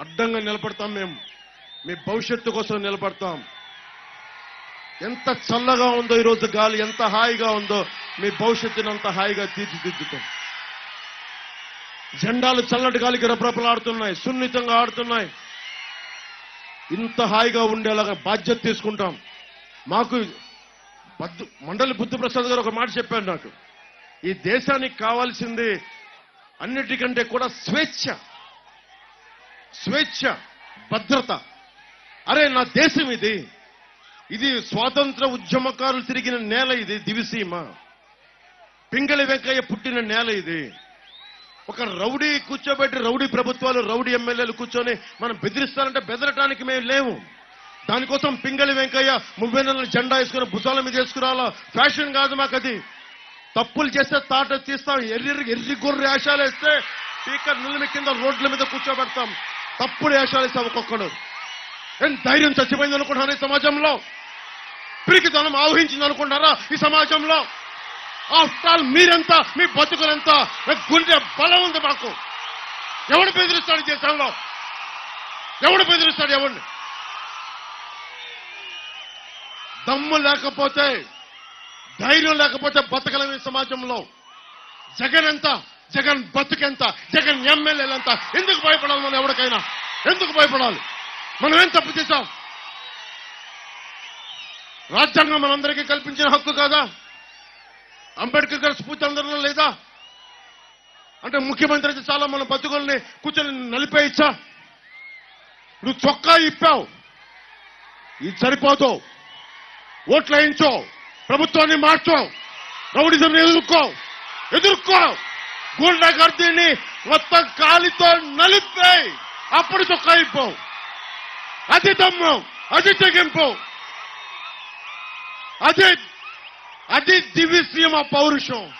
అడ్డంగా నిలబడతాం మేము. మీ భవిష్యత్తు కోసం నిలబడతాం. ఎంత చల్లగా ఉందో ఈరోజు గాలి ఎంత హాయిగా ఉందో మీ భవిష్యత్తుని అంత హాయిగా తీర్చిదిద్దుతాం. జెండాలు చల్లటి గాలికి రప్రపలాడుతున్నాయి సున్నితంగా ఆడుతున్నాయి. ఇంత హాయిగా ఉండేలాగా బాధ్యత తీసుకుంటాం. మాకు బద్దు మండలి బుద్ధిప్రసాద్ గారు ఒక మాట చెప్పారు నాకు. ఈ దేశానికి కావాల్సింది అన్నిటికంటే కూడా స్వేచ్ఛ. స్వేచ్ఛ భద్రత. అరే నా దేశం ఇది. ఇది స్వాతంత్ర ఉద్యమకారులు తిరిగిన నేల ఇది దివిసీమ. పింగళి వెంకయ్య పుట్టిన నేల ఇది. ఒక రౌడీ కూర్చోబెట్టి రౌడీ ప్రభుత్వాలు రౌడీ ఎమ్మెల్యేలు కూర్చొని మనం బెదిరిస్తారంటే బెదరటానికి మేము లేవు. దానికోసం పింగళి వెంకయ్య ముప్పై నెలల జెండా వేసుకుని భుజాల మీద వేసుకురావాలా ఫ్యాషన్ కాదు మాకు అది తప్పులు చేస్తే తాట తీస్తాం. ఎర్రి ఎర్రి గొర్రె వేషాలు వేస్తే స్పీకర్ నిలిమి కింద రోడ్ల మీద కూర్చోబెడతాం. తప్పుడు వేషాలు ఇస్తావు ఒక్కొక్కడు. ఏం ధైర్యం చచ్చిపోయింది అనుకుంటున్నారా ఈ సమాజంలో? పిరికితనం ఆవహించింది అనుకుంటున్నారా ఈ సమాజంలో? ఆఫ్టర్ ఆల్ మీరెంత మీ బతుకులంతా? గుండె బలం ఉంది మాకు. ఎవడు బెదిరిస్తాడు దేశంలో? ఎవడు బెదిరిస్తాడు ఎవడిని దమ్ము లేకపోతే ధైర్యం లేకపోతే బతకలేము ఈ సమాజంలో. జగన్ ఎంత? జగన్ బతుకెంత? జగన్ ఎమ్మెల్యేలంత? ఎందుకు భయపడాలి మనం ఎవరికైనా? ఎందుకు భయపడాలి? మనం ఏం తప్పు చేశాం? రాజ్యాంగం మనందరికీ కల్పించిన హక్కు కాదా? అంబేద్కర్ గారి స్ఫూర్తి అందరిలో లేదా? అంటే ముఖ్యమంత్రి అయితే చాలా మన బతుకుల్ని కూర్చొని నలిపేయచ్చా నువ్వు చొక్కా ఇప్పావు. ఇది సరిపోదు. ఓట్లు వేయించో. ప్రభుత్వాన్ని మార్చో. రౌడిజం ఎదుర్కో. ఎదుర్కో. గూండా మొత్తం కాలితో నలిపేయి అప్పుడు చొక్కా అది దమ్ము అది తెగింపు. అది అది దివ్యసీమ పౌరుషం.